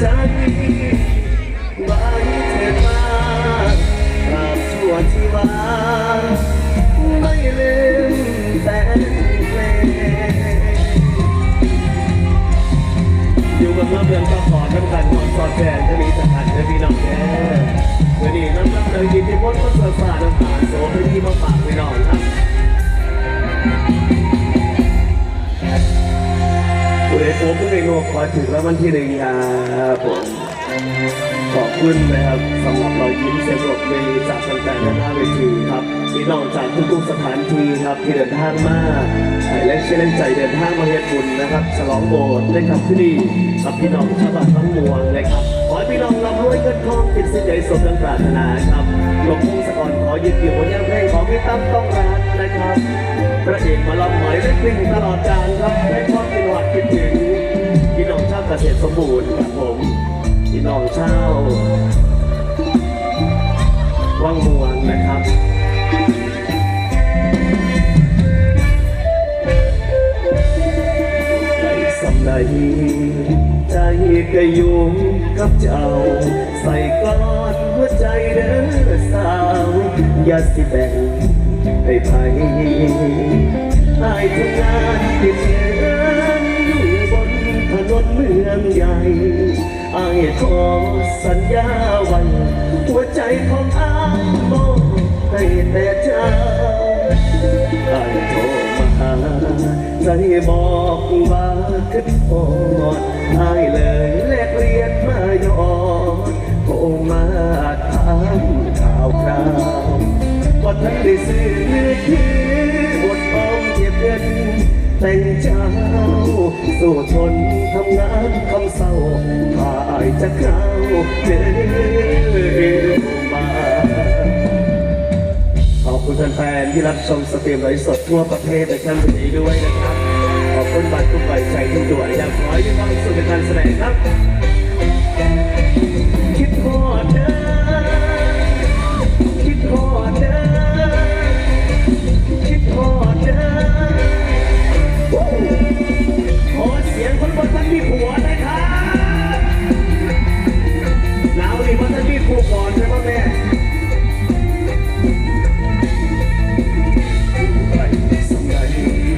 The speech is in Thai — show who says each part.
Speaker 1: ใจไว้เธอดเรืมแต่เพอยู่กับน้ำเดืนก็อนสอดแทนจะมีสถานจะมีน้องแก่เมื่อนี้น้ำน้ำเลอยิ้มที่มนก็เสือาน้ำตา ขอถึงแล้ววันที่หนึ่งครับผมขอบคุณนะครับสำหรับรอยยิ้มเสียงปรบมือจากแฟนๆด้านหน้าเวทีครับพี่น้องจากทุกๆสถานที่ครับที่เดินทางมาและเชื่อใจเดินทางมาเฮ็ดบุญนะครับฉลองโบสถ์ได้ครับที่นี่กับพี่น้องชาวบ้านทั้งมวลเลยครับขอให้พี่น้องร่ำรวยเงินทองกินสิ่งใดสมดังปรารถนาครับหลวงพ่อสกรขอยึดอยู่บนยังเพลงของพี่ตั้มต้องรักนะครับพระเอกมาลำหมอยได้กลิ่งตลอดกาลครับให้ความกินหวัดคิด ษตรสมบูรณ์ครับผมพี่น้องชาววังมวงนะครับใจสำใดใจก็อยู่กับเจ้า ใส่กอนหัวใจเด้อสาว อย่าสิแบ่งให้ไผอายทำงานติดเงิน อายขอสัญญาไว้หัวใจของอายมอบให้แต่เจ้าอายโทรมาหาใจบอกว่าคิดอดอายเลยแลกเรียนมาหยอดโทรมาถามข่าวคราวว่าท่านได้ซื้อที่บทออมเก็บเงินแต่งเจ้าสู้ทนำงานคำเศร้าถ้าอายจะเข้าเดินมาขอบคุณแฟนๆที่รับชมสตรีมไลฟ์สดทั่วประเทศในครั้งนนี้ด้วยนะครับขอบคุณบัตรทุกใบใจทุกดวงอย่างน้อให้มีความสุขในการแสดงครับ